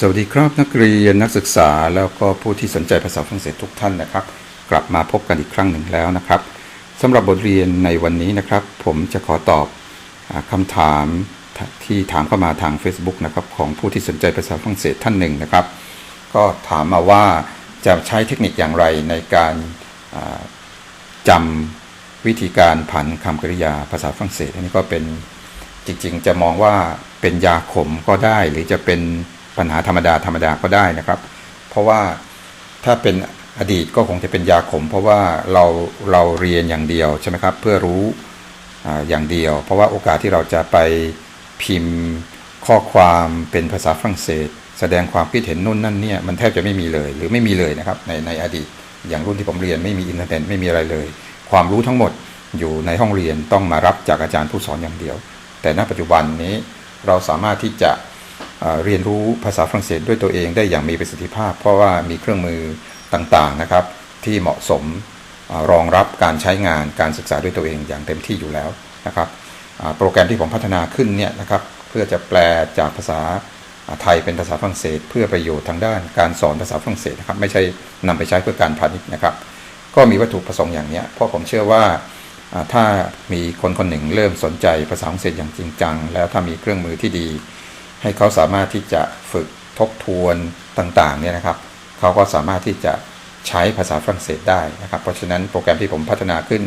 สวัสดีครับนักเรียนนักศึกษาแล้วก็ผู้ที่สนใจภาษาฝรั่งเศสทุกท่านนะครับ กลับมาพบกันอีกครั้งหนึ่งแล้วนะครับสำหรับบทเรียนในวันนี้นะครับ ผมจะขอตอบอคำถามที่ถามเข้ามาทาง Facebook นะครับของผู้ที่สนใจภาษาฝรั่งเศสท่านหนึ่งนะครับ ก็ถามมาว่าจะใช้เทคนิคอย่างไรในการอ่าจำวิธีการผันคำกริยาภาษาฝรั่งเศส อันนี้ก็เป็นจริงๆ จะมองว่าเป็นยาขมก็ได้หรือจะเป็น ปัญหาธรรมดาธรรมดาก็ได้นะครับ เพราะว่าถ้าเป็นอดีตก็คงจะเป็นยาขม เพราะว่าเราเราเรียนอย่างเดียวใช่ไหมครับเพื่อรู้ออย่างเดียว เพราะว่าโอกาสที่เราจะไปพิมพ์ข้อความเป็นภาษาฝรั่งเศส แสดงความคิดเห็นนู่นนั่นเนี่ยมันแทบจะไม่มีเลยหรือไม่มีเลยนะครับในในอดีต อย่างรุ่นที่ผมเรียนไม่มีอินเทอร์เน็ตไม่มีอะไรเลย ความรู้ทั้งหมดอยู่ในห้องเรียนต้องมารับจากอาจารย์ผู้สอนอย่างเดียว แต่ณปัจจุบันนี้เราสามารถที่จะ เรียนรู้ภาษาฝรั่งเศสด้วยตัวเองได้อย่างมีประสิทธิภาพ เพราะว่ามีเครื่องมือต่างๆนะครับที่เหมาะสมรองรับการใช้งานการศึกษาด้วยตัวเองอย่างเต็มที่อยู่แล้วนะครับโปรแกรมที่ผมพัฒนาขึ้นเนี่ยนะครับเพื่อจะแปลจากภาษาไทยเป็นภาษาฝรั่งเศส เพื่อประโยชน์ทางด้านการสอนภาษาฝรั่งเศสนะครับไม่ใช่นำไปใช้เพื่อการพาณิชย์นะครับ ก็มีวัตถุประสงค์อย่างนี้เพราะผมเชื่อว่าถ้ามีคนคนหนึ่งเริ่มสนใจภาษาฝรั่งเศสอย่างจริงจัง แล้วถ้ามีเครื่องมือที่ดี ให้เขาสามารถที่จะฝึกทบทวนต่างๆเนี่ยนะครับเขาก็สามารถที่จะใช้ภาษาฝรั่งเศสได้นะครับ เพราะฉะนั้นโปรแกรมที่ผมพัฒนาขึ้น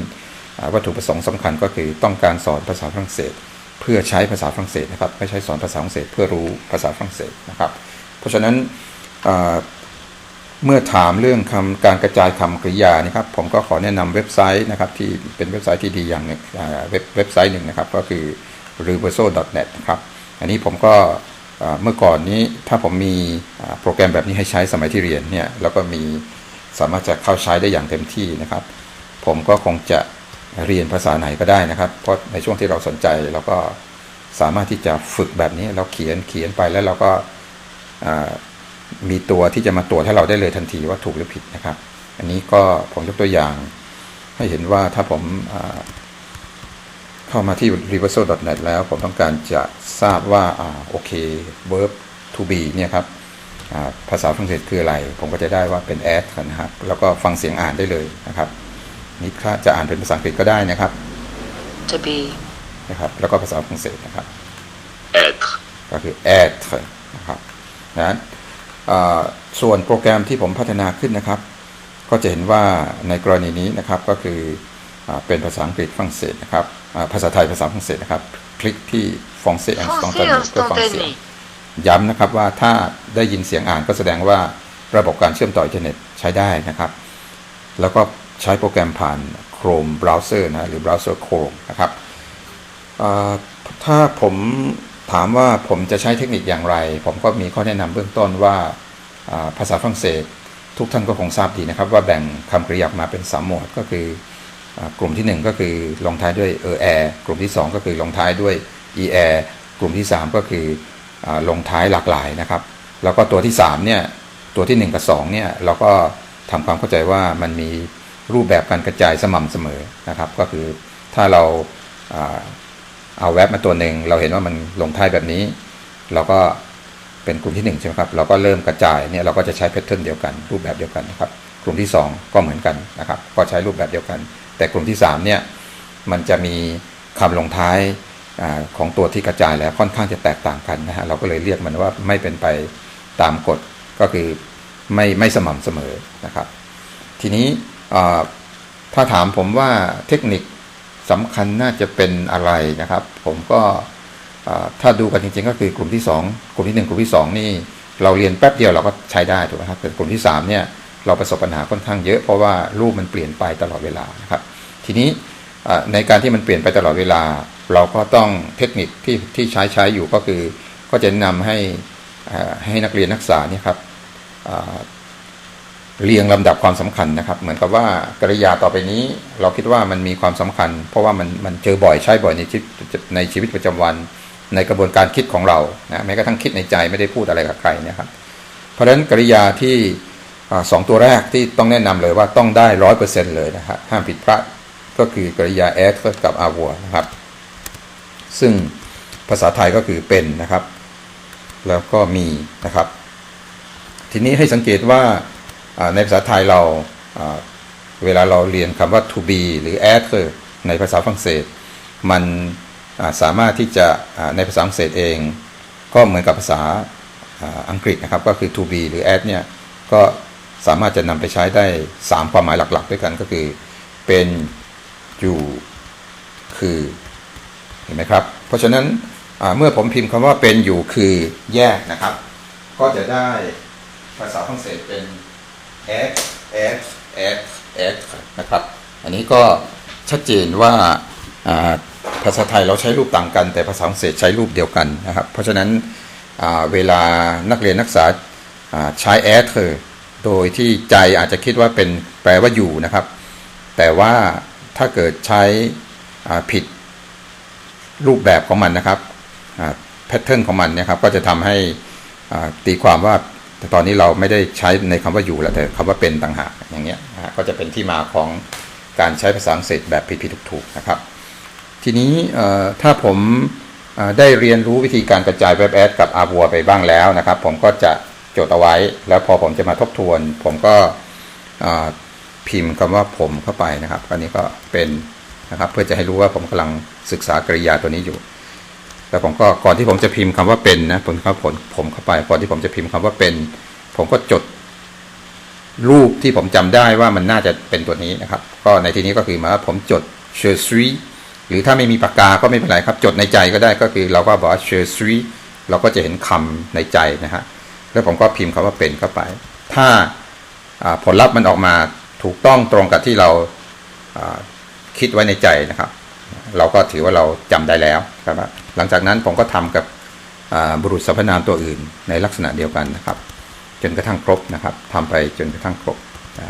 วัตถุประสงค์สำคัญก็คือต้องการสอนภาษาฝรั่งเศส เพื่อใช้ภาษาฝรั่งเศสนะครับไม่ใช่สอนภาษาฝรั่งเศสเพื่อรู้ภาษาฝรั่งเศสนะครับ เพราะฉะนั้นเมื่อถามเรื่องคำการกระจายคำกริยานะครับ ผมก็ขอแนะนำเว็บไซต์นะครับที่เป็นเว็บไซต์ที่ดีอย่างหนึ่งเว็บเว็บไซต์หนึ่งนะครับ ก็คือ r e v e r s o n e t นะครับ อันนี้ผมก็เมื่อก่อนนี้ถ้าผมมีโปรแกรมแบบนี้ให้ใช้สมัยที่เรียนเนี่ยแล้วก็มีสามารถจะเข้าใช้ได้อย่างเต็มที่นะครับ ผมก็คงจะเรียนภาษาไหนก็ได้นะครับ เพราะในช่วงที่เราสนใจเราก็สามารถที่จะฝึกแบบนี้เราเขียนเขียนไปแล้วเราก็มีตัวที่จะมาตรวจให้เราได้เลยทันทีว่าถูกหรือผิดนะครับ อันนี้ก็ผมยกตัวอย่างให้เห็นว่าถ้าผมา เข้ามาที่ reversal.net แล้วผมต้องการจะทราบว่าอ่าโอเค verb to be เนี่ยครับอ่าภาษาฝรั่งเศสคืออะไร ผมก็จะได้ว่าเป็น add นะครับ แล้วก็ฟังเสียงอ่านได้เลยนะครับนี่ถ้าจะอ่านเป็นภาษาอังกฤษก็ได้นะครับ to be, นะครับ แล้วก็ภาษาฝรั่งเศสนะครับ être, ก็คือ être นะครับนะเอ่อส่วนโปรแกรมที่ผมพัฒนาขึ้นนะครับ ก็จะเห็นว่าในกรณีนี้นะครับก็คืออาเป็นภาษาอังกฤษฝรั่งเศสนะครับอ่า ภาษาไทยภาษาฝรั่งเศสนะครับ คลิกที่ฟองเซ Français เพื่อฟังเสียง instantané, ย้ำนะครับว่าถ้าได้ยินเสียงอ่านก็แสดงว่าระบบการเชื่อมต่ออินเทอร์เน็ตใช้ได้นะครับ แล้วก็ใช้โปรแกรมผ่าน Chrome browser นะหรือ browser Chrome นะครับเอ่อถ้าผมถามว่าผมจะใช้เทคนิคอย่างไร ผมก็มีข้อแนะนำเบื้องต้นว่าอ่าภาษาฝรั่งเศส ทุกท่านก็คงทราบดีนะครับ ว่าแบ่งคำกริยาออกมาเป็น3หมวดก็คืออ่า กลุ่มทีหนึ่1 ก็คือลงท้ายด้วย er air กลุ่มที่ 2 ก็คือลงท้ายด้วย er กลุ่มที่ 3 ก็คืออลงท้ายหลากหลายนะครับ แล้วก็ตัวที่3เนี่ยตัวที่ 1 กับ2เนี่ยเราก็ทำความเข้าใจว่ามันมีรูปแบบการกระจายสม่ำเสมอนะครับ ก็คือถ้าเราเอาแว็บมาตัวหนึ่งเราเห็นว่ามันลงท้ายแบบนี้ เราก็เป็นกลุ่มที่1ใช่ไหมครับเราก็เริ่มกระจายเนี่ยเราก็จะใช้แพทเทิร์นเดียวกัน รูปแบบเดียวกันนะครับ ลุ่มที่ 2 ก็เหมือนกันนะครับก็ใช้รูปแบบเดียวกัน แต่กลุ่มที่3เนี่ยมันจะมีคำลงท้ายอของตัวที่กระจายแล้วค่อนข้างจะแตกต่างกันนะฮะเราก็เลยเรียกมันว่าไม่เป็นไปตามกฎก็คือไม่ไม่สม่ำเสมอนะครับ ทีนี้ถ้าถามผมว่าเทคนิคสำคัญน่าจะเป็นอะไรนะครับ ผมก็ถ้าดูกันจริงๆ ก็คือกลุ่มที่ 2 กลุ่มที่ 1 กลุ่มที่ 2 นี่เราเรียนแป๊บเดียวเราก็ใช้ได้ถูกไหมครับแต่กลุ่มที่3เนี่ย เราประสบปัญหาค่อนข้างเยอะเพราะว่ารูปมันเปลี่ยนไปตลอดเวลานะครับ ทีนี้ในการที่มันเปลี่ยนไปตลอดเวลา เราก็ต้องเทคนิคที่ที่ใช้ใช้อยู่ก็คือ ก็จะแนะนำให้ให้นักเรียนนักศึกษาเนี่ยครับเรียงลำดับความสำคัญนะครับ เหมือนกับว่ากริยาต่อไปนี้ เราคิดว่ามันมีความสำคัญ เพราะว่ามันมันเจอบ่อยใช้บ่อยในชีวิตในชีวิตประจำวัน ในกระบวนการคิดของเรานะแม้กระทั่งคิดในใจไม่ได้พูดอะไรกับใครนะครับ เพราะฉะนั้นกริยาที่ สองตัวแรกที่ต้องแนะนำเลยว่าต้องได้ร้อยเปอร์เซ็นต์เลยนะครับห้ามผิดพลาดก็คือกริยา s กับ avoir นะครับ ซึ่งภาษาไทยก็คือเป็นนะครับ แล้วก็มีนะครับ ทีนี้ให้สังเกตว่าในภาษาไทยเราเวลาเราเรียนคำว่า to be หรือ être ในภาษาฝรั่งเศส มันสามารถที่จะในภาษาฝรั่งเศสเอง ก็เหมือนกับภาษาอังกฤษนะครับ ก็คือ to be หรือ être เนี่ยก็ สามารถจะนำไปใช้ได้ 3 ความหมายหลัก ๆ ด้วยกันก็คือ เป็นอยู่คือเห็นไหมครับ เพราะฉะนั้นเมื่อผมพิมพ์คำว่าเป็นอยู่คือแยกนะครับ ก็จะได้ภาษาฝรั่งเศสเป็น x x x x นะครับ อันนี้ก็ชัดเจนว่าภาษาไทยเราใช้รูปต่างกัน แต่ภาษาฝรั่งเศสใช้รูปเดียวกันนะครับ เพราะฉะนั้นเวลานักเรียนนักศึกษาใช้ être โดยที่ใจอาจจะคิดว่าเป็นแปลว่าอยู่นะครับ แต่ว่าถ้าเกิดใช้ผิดรูปแบบของมันนะครับแพทเทิร์นของมันเนะครับก็จะทำให้ตีความว่าแต่ตอนนี้เราไม่ได้ใช้ในคำว่าอยู่แล้วแต่คำว่าเป็นต่างหากอย่างเงี้ยก็จะเป็นที่มาของการใช้ภาษาอังกฤษแบบผิดๆถูกๆนะครับ ทีนี้ถ้าผมได้เรียนรู้วิธีการกระจายเว็บแอดกับอาบัวไปบ้างแล้วนะครับ ผมก็จะ จดเอาไว้ แล้วพอผมจะมาทบทวน ผมก็พิมพ์คำว่าผมเข้าไปนะครับ อันนี้ก็เป็นนะครับเพื่อจะให้รู้ว่าผมกำลังศึกษากริยาตัวนี้อยู่ แล้วผมก็ก่อนที่ผมจะพิมพ์คำว่าเป็นนะผมเข้าผลผมเข้าไปก่อนที่ผมจะพิมพ์คำว่าเป็น ผมก็จดรูปที่ผมจำได้ว่ามันน่าจะเป็นตัวนี้นะครับ ก็ในที่นี้ก็คือหมายว่าผมจดเชอร์ซีหรือถ้าไม่มีปากกาก็ไม่เป็นไรครับ จดในใจก็ได้ก็คือเราก็บอกว่าเชอร์ซีเราก็จะเห็นคำในใจนะฮะ แล้วผมก็พิมพ์คำว่าเป็นเข้าไป ถ้าผลลัพธ์มันออกมาถูกต้องตรงกับที่เราคิดไว้ในใจนะครับ เราก็ถือว่าเราจำได้แล้วครับหลังจากนั้นผมก็ทำกับบุรุษสรรพนามตัวอื่นในลักษณะเดียวกันนะครับ จนกระทั่งครบนะครับทำไปจนกระทั่งครบนะ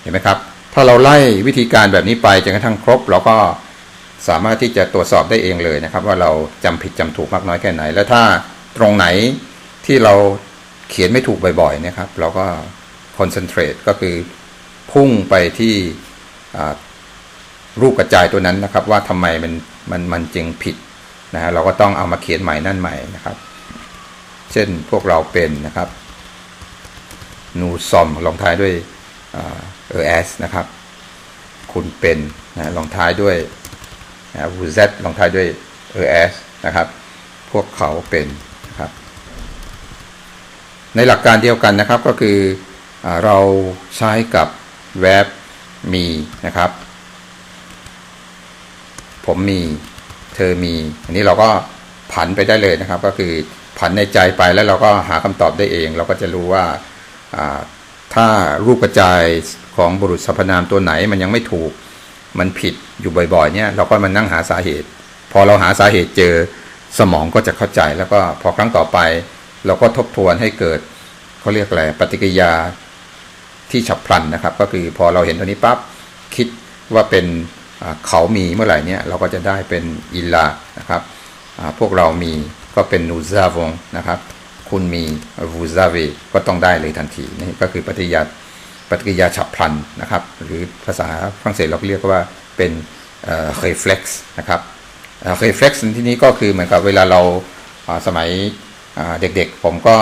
เห็นไหมครับ ถ้าเราไล่วิธีการแบบนี้ไปจนกระทั่งครบ เราก็สามารถที่จะตรวจสอบได้เองเลยนะครับ ว่าเราจำผิดจำถูกมากน้อยแค่ไหน และถ้าตรงไหน ที่เราเขียนไม่ถูกบ่อยๆนะครับ เราก็คอนเซนเทรตก็คือพุ่งไปที่รูปกระจายตัวนั้นนะครับ ว่าทำไมมันมันมันจึงผิดนะฮะเราก็ต้องเอามาเขียนใหม่นั่นใหม่นะครับ เช่นพวกเราเป็นนะครับนูซอมลงท้ายด้วยเออเอสนะครับ คุณเป็นนะลงท้ายด้วยวูเซลงท้ายด้วยเออเอสนะครับ พวกเขาเป็น ในหลักการเดียวกันนะครับก็คืออเราใช้กับแวบมีนะครับ ผมมีเธอมี อันนี้เราก็ผันไปได้เลยนะครับ ก็คือผันในใจไปแล้วเราก็หาคำตอบได้เอง เราก็จะรู้ว่าอ่าถ้ารูปกระจายของบุรุษสรรพนามตัวไหนมันยังไม่ถูกมันผิดอยู่บ่อยๆเนี่ยเราก็มานั่งหาสาเหตุ พอเราหาสาเหตุเจอสมองก็จะเข้าใจแล้วก็พอครั้งต่อไป เราก็ทบทวนให้เกิดเขาเรียกอะไรปฏิกิยาที่ฉับพลันนะครับ ก็คือพอเราเห็นตัวนี้ปั๊บคิดว่าเป็นเขามีเมื่อไหร่เนี่ยเราก็จะได้เป็นอิลานะครับพวกเรามีก็เป็นนูซาวงนะครับ คุณมีวูซาเวก็ต้องได้เลยทันทีนี่ก็คือปฏิกิยาปฏิกิยาฉับพลันนะครับ หรือภาษาฝรั่งเศสเราเรียกว่าเป็นเอ่อ reflex นะครับเอ่อ reflex ที่นี้ก็คือเหมือนกับเวลาเราสมัย เด็กๆ ผมก็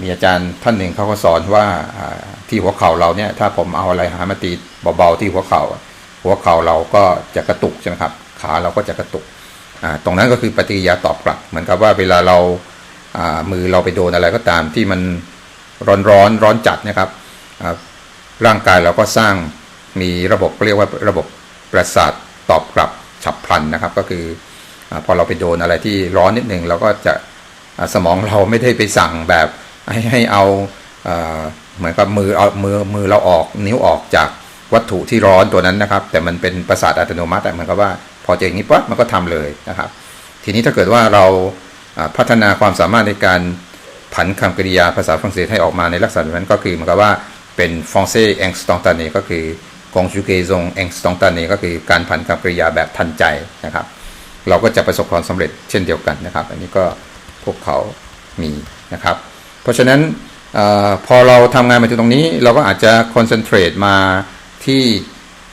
มีอาจารย์ท่านหนึ่งเขาก็สอนว่าที่หัวเข่าเราเนี่ยถ้าผมเอาอะไรหามาตีเบาๆที่หัวเข่า หัวเข่าเราก็จะกระตุกใช่ไหมครับ ขาเราก็จะกระตุกตรงนั้นก็คือปฏิกิริยาตอบกลับ เหมือนกับว่าเวลาเรามือเราไปโดนอะไรก็ตามที่มันร้อนร้อนร้อนจัดนะครับร่างกายเราก็สร้างมีระบบเรียกว่าระบบประสาทตอบกลับฉับพลันนะครับ ก็คืออพอเราไปโดนอะไรที่ร้อนนิดหนึ่งเราก็จะ สมองเราไม่ได้ไปสั่งแบบให้ให้เอาเหมือนกับมือเอามือมือเราออกนิ้วออกจากวัตถุที่ร้อนตัวนั้นนะครับ แต่มันเป็นประสาทอัตโนมัติเหมือนกับว่าพอเจออย่างนี้ปั๊บมันก็ทำเลยนะครับ ทีนี้ถ้าเกิดว่าเราพัฒนาความสามารถในการผันคำกริยาภาษาฝรั่งเศสให้ออกมาในลักษณะนั้นก็คือเหมือนกับว่าเป็น français instantané ก็คือ conjugaison instantané ก็คือการผันคำกริยาแบบทันใจนะครับ เราก็จะประสบความสำเร็จเช่นเดียวกันนะครับ อันนี้ก็ พวกเขามีนะครับ เพราะฉะนั้นอาพอเราทำงานมาถึงตรงนี้ เราก็อาจจะคอนเซนเทรตมาที่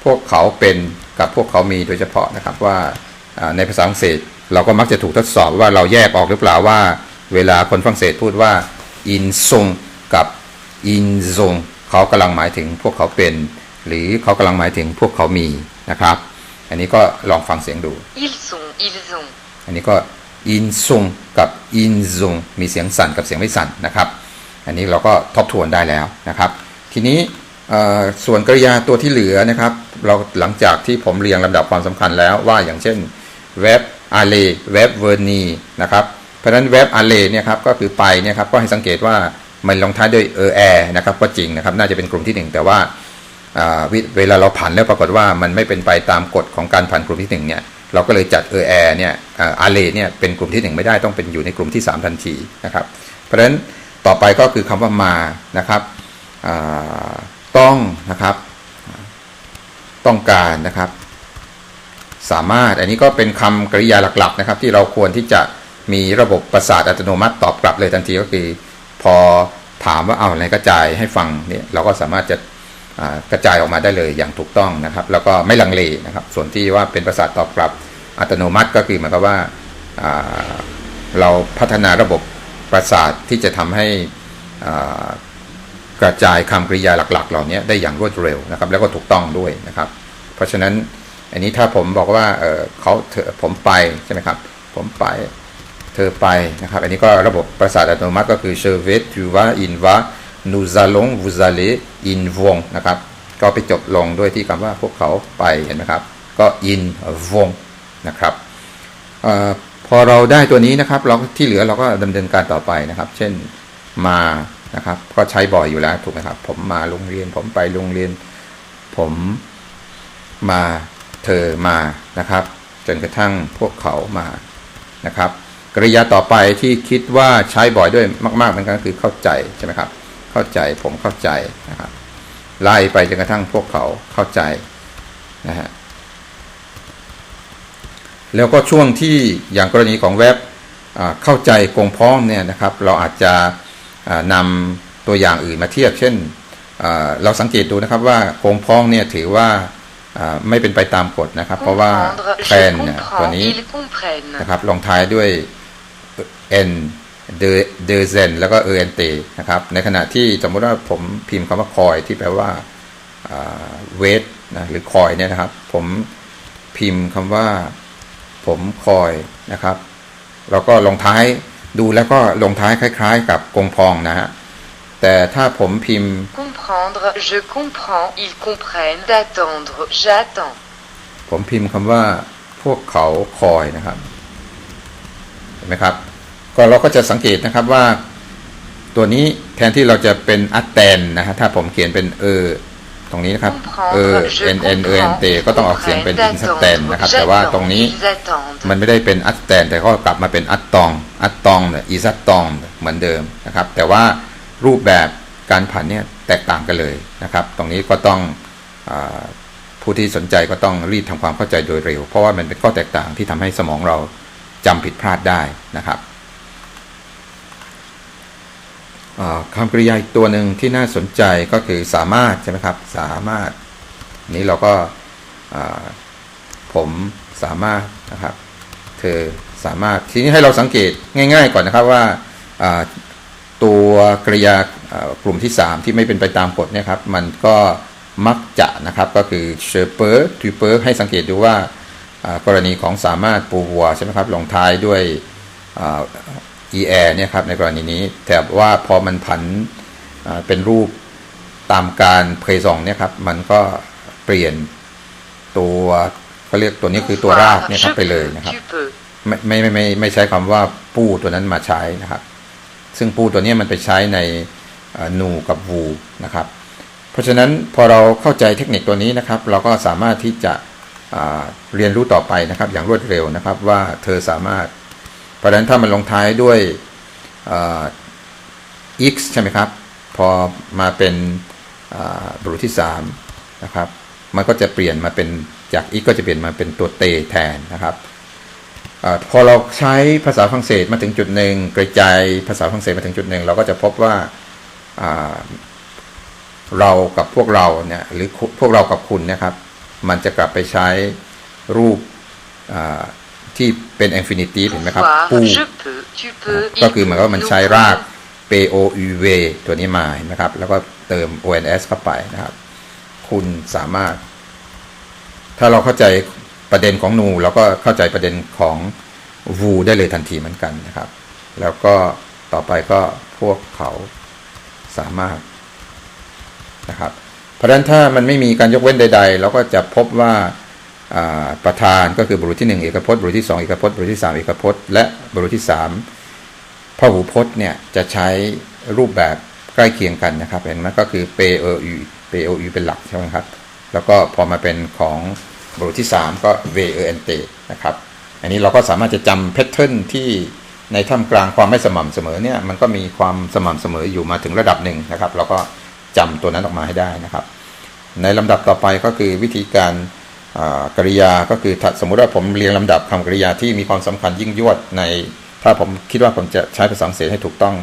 พวกเขาเป็นกับพวกเขามีโดยเฉพาะนะครับว่าอ่าในภาษาฝรั่งเศส เราก็มักจะถูกทดสอบว่าเราแยกออกหรือเปล่าว่า เวลาคนฝรั่งเศสพูดว่าอินซงกับอินซงเขากำลังหมายถึงพวกเขาเป็น หรือเขากำลังหมายถึงพวกเขามีนะครับ อันนี้ก็ลองฟังเสียงดู Ils sont, ils ont. อันนี้ก็ อินซงกับอินซงมีเสียงสั่นกับเสียงไม่สั่นนะครับ อันนี้เราก็ทบทวนได้แล้วนะครับ ทีนี้ส่วนกริยาตัวที่เหลือนะครับ เราหลังจากที่ผมเรียงลำดับความสำคัญแล้วว่าอย่างเช่นเว็บอาเลเว็บเวอร์นีนะครับเพราะฉะนั้นเว็บอาเลเนี่ยครับก็คือไปเนี่ยครับก็ให้สังเกตว่ามันลงท้ายด้วยเออแอนะครับก็จริงนะครับน่าจะเป็นกลุ่มที่หนึ่งแต่ว่าเวลาเราผันแล้วปรากฏว่ามันไม่เป็นไปตามกฎของการผันกลุ่มที่หนึ่งเนี่ย เราก็เลยจัดเออแอร์เนี่ยอาเลเนี่ยเป็นกลุ่มที่หนึ่งไม่ได้ต้องเป็นอยู่ในกลุ่มที่สามทันทีนะครับ เพราะฉะนั้นต่อไปก็คือคำว่ามานะครับต้องนะครับ ต้องการนะครับ สามารถอันนี้ก็เป็นคำกริยาหลักๆนะครับ ที่เราควรที่จะมีระบบประสาทอัตโนมัติตอบกลับเลยทันทีก็คือ พอถามว่าเอาอะไรกระจายให้ฟังเนี่ยเราก็สามารถจะ กระจายออกมาได้เลยอย่างถูกต้องนะครับ แล้วก็ไม่ลังเลนะครับ ส่วนที่ว่าเป็นประสาทตอบกลับอัตโนมัติก็คือหมายความว่าาเราพัฒนาระบบประสาทที่จะทำให้กระจายคำกริยาหลัก ๆ เหล่านี้ได้อย่างรวดเร็วนะครับ แล้วก็ถูกต้องด้วยนะครับ เพราะฉะนั้นอันนี้ถ้าผมบอกว่าเเขาเธอผมไปใช่ไหมครับ ผมไปเธอไปนะครับ อันนี้ก็ระบบประสาทอัตโนมัติก็คือ je vais tu vas il va nous allons vous allez ils vont นะครับ ก็ไปจบลงด้วยที่คำว่าพวกเขาไปเห็นไหมครับ ก็ in vont นะครับออพอเราได้ตัวนี้นะครับ เราที่เหลือเราก็ดำเนินการต่อไปนะครับ เช่นมานะครับ ก็ใช้บ่อยอยู่แล้วถูกไหมครับ ผมมาโรงเรียน ผมไปโรงเรียน ผมมาเธอมานะครับ จนกระทั่งพวกเขามานะครับ กริยาต่อไปที่คิดว่าใช้บ่อยด้วยมากๆเหมือนกันก็คือเข้าใจใช่ไหมครับ เข้าใจ ผมเข้าใจนะครับไล่ไปจนกระทั่งพวกเขาเข้าใจนะฮะแล้วก็ช่วงที่อย่างกรณีของเว็บอ่าเข้าใจกงพ้องเนี่ยนะครับ เราอาจจะอ่านำตัวอย่างอื่นมาเทียบ เช่นอ่าเราสังเกตดูนะครับว่ากงพ้องเนี่ยถือว่าอ่าไม่เป็นไปตามกฎนะครับ เพราะว่า Comprendre. แทน Je เนี่ยตัว comprends. นี้ Ils comprennent. นะครับลงท้ายด้วย n เดเดเซนแล้วก็ e n t นะครับ ในขณะที่สมมติว่าผมพิมพ์คำว่าคอยที่แปลว่าเวทนะหรือคอยเนี่ยนะครับ ผมพิมพ์คำว่าผมคอยนะครับแล้วก็ลงท้ายดูแล้วก็ลงท้ายคล้าย ๆ กับกงพองนะฮะแต่ถ้าผมพิมพ์ Comprendre. Je comprends. Ils comprennent. D'attendre. J'attends. ผมพิมพ์คำว่าพวกเขาคอยนะครับ เห็นไหมครับ ก็เราก็จะสังเกตนะครับว่าตัวนี้แทนที่เราจะเป็นอัตแตนนะฮะถ้าผมเขียนเป็นเออตรงนี้นะครับเออ Comprendre. n Je n e n t comprends. ก็ต้องออกเสียงเป็น Comprennent. อินสแตน D'attendre. นะครับ แต่ว่าตรงนี้ J'attends. Ils attendent. มันไม่ได้เป็นอัตแตนแต่ก็กลับมาเป็นอัตตอง อัตตองเนี่ยอีซัตตองเหมือนเดิมนะครับ แต่ว่ารูปแบบการผันเนี่ยแตกต่างกันเลยนะครับ ตรงนี้ก็ต้องอาผู้ที่สนใจก็ต้องรีบทำความเข้าใจโดยเร็ว เพราะว่ามันเป็นข้อแตกต่างที่ทำให้สมองเราจำผิดพลาดได้นะครับอ่า คำกริยาอีกตัวหนึ่งที่น่าสนใจก็คือสามารถใช่ไหมครับ สามารถ นี้เราก็ผมสามารถนะครับ เธอสามารถทีนี้ให้เราสังเกตง่าย ๆ ก่อนนะครับว่าตัวกริยากลุ่มที่ 3 ที่ไม่เป็นไปตามกฎเนี่ยครับ มันก็มักจะนะครับก็คือเชเปอร์ทูเปอร์ให้สังเกตดูว่าอ่ากรณีของสามารถปูวัวใช่ไหมครับลงท้ายด้วย อ่า er เนี่ยครับในกรณีนี้ แต่ว่าพอมันผันเป็นรูปตามการเพยซองเนี่ยครับ มันก็เปลี่ยนตัวเขาเรียกตัวนี้คือตัวรากเนี่ยครับไปเลยนะครับ ไม่ไม่ไม่ไม่ใช้คำว่าปู้ตัวนั้นมาใช้นะครับ ซึ่งปู้ตัวนี้มันไปใช้ในเอ่อนูกับวูนะครับ เพราะฉะนั้นพอเราเข้าใจเทคนิคตัวนี้นะครับ เราก็สามารถที่จะเรียนรู้ต่อไปนะครับ อย่างรวดเร็วนะครับ ว่าเธอสามารถ เพราะฉะนั้นถ้ามันลงท้ายด้วย x ใช่ไหมครับ พอมาเป็นบุรุษที่3นะครับมันก็จะเปลี่ยนมาเป็นจาก x ก็จะเปลี่ยนมาเป็นตัวเตแทนนะครับอพอเราใช้ภาษาฝรั่งเศสมาถึงจุดหนึ่งกระจายภาษาฝรั่งเศสมาถึงจุดหนึ่งเราก็จะพบว่าเรากับพวกเราเนี่ยหรือพวกเรากับคุณนะครับ มันจะกลับไปใช้รูป ที่เป็น infinitive เห็นไหมครับ Pouvoir. ปู Je peux. Tu peux. ก็ Il คือหมายความว่ามัน nous ใช้ราก pouvons. p o u v ตัวนี้มาเห็นไหมครับ แล้วก็เติม ons เข้าไปนะครับ คุณสามารถ ถ้าเราเข้าใจประเด็นของนูเราก็เข้าใจประเด็นของวูได้เลยทันทีเหมือนกันนะครับ แล้วก็ต่อไปก็พวกเขาสามารถนะครับ เพราะฉะนั้นถ้ามันไม่มีการยกเว้นใด ๆ เราก็จะพบว่าอ่า ประธานก็คือบุรุษที่ 1 เอกพจน์บุรุษที่ 2 เอกพจน์บุรุษที่ 3 เอกพจน์ และบุรุษที่3พหูพจน์เนี่ยจะใช้รูปแบบใกล้เคียงกันนะครับเห็นไหมก็คือ p o u p o u เป็นหลักใช่ไหมครับ แล้วก็พอมาเป็นของบุรุษที่ 3 ก็ v e n t นะครับ อันนี้เราก็สามารถจะจำแพทเทิร์นที่ในท่ามกลางความไม่สม่ำเสมอเนี่ยมันก็มีความสม่ำเสมออยู่มาถึงระดับหนึ่งนะครับ เราก็จำตัวนั้นออกมาให้ได้นะครับ ในลำดับต่อไปก็คือวิธีการ กริยาก็คือสมมุติว่าผมเรียงลำดับคำกริยาที่มีความสำคัญยิ่งยวดใน ถ้าผมคิดว่าผมจะใช้ภาษาอังกฤษให้ถูกต้อง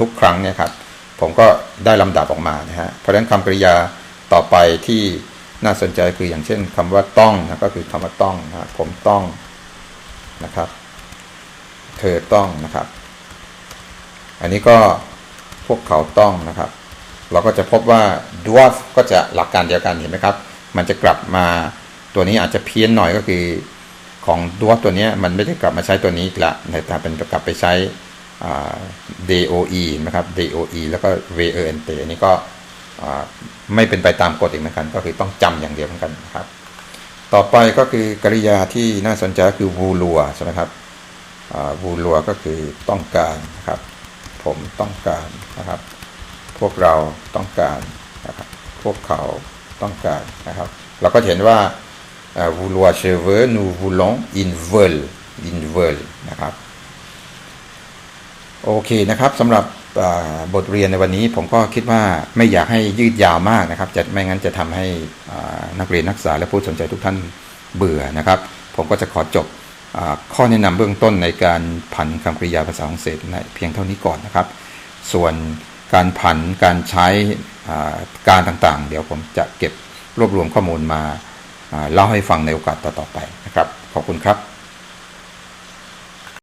ทุกครั้งเนี่ยครับผมก็ได้ลำดับออกมานะฮะเพราะฉะนั้นคำกริยาต่อไปที่น่าสนใจคืออย่างเช่นคำว่าต้องนะก็คือคำว่าต้องนะผมต้องนะครับ เธอต้องนะครับ อันนี้ก็พวกเขาต้องนะครับ เราก็จะพบว่า dwarf ก็จะหลักการเดียวกันเห็นไหมครับ มันจะกลับมา ตัวนี้อาจจะเพี้ยนหน่อยก็คือของ dwarf ตัวนี้มันไม่ได้กลับมาใช้ตัวนี้ละแต่เป็นกลับไปใช้ doe นะครับ doe แล้วก็ vent อันนี้ก็ไม่เป็นไปตามกฎอีกเหมือนกัน ก็คือต้องจำอย่างเดียวเหมือนกันนะครับ ต่อไปก็คือกริยาที่น่าสนใจคือ vulua ใช่ไหมครับวูลัวก็คือต้องการนะครับ ผมต้องการนะครับ พวกเราต้องการนะครับ พวกเขาต้องการนะครับ เราก็เห็นว่า วูลัวเชเวอร์นูวูลงอินเวลอินเวลนะครับ โอเคนะครับสำหรับบทเรียนในวันนี้ผมก็คิดว่าไม่อยากให้ยืดยาวมากนะครับ จะไม่งั้นจะทำให้นักเรียนนักศึกษาและผู้สนใจทุกท่านเบื่อนะครับ ผมก็จะขอจบอข้อแนะนำเบื้องต้นในการผันคำกริยาภาษาฝรั่งเศสในเพียงเท่านี้ก่อนนะครับ ส่วนการผันการใช้การต่างๆ เดี๋ยวผมจะเก็บรวบรวมข้อมูลมา เล่าให้ฟังในโอกาสต่อๆไปนะครับ ขอบคุณครับ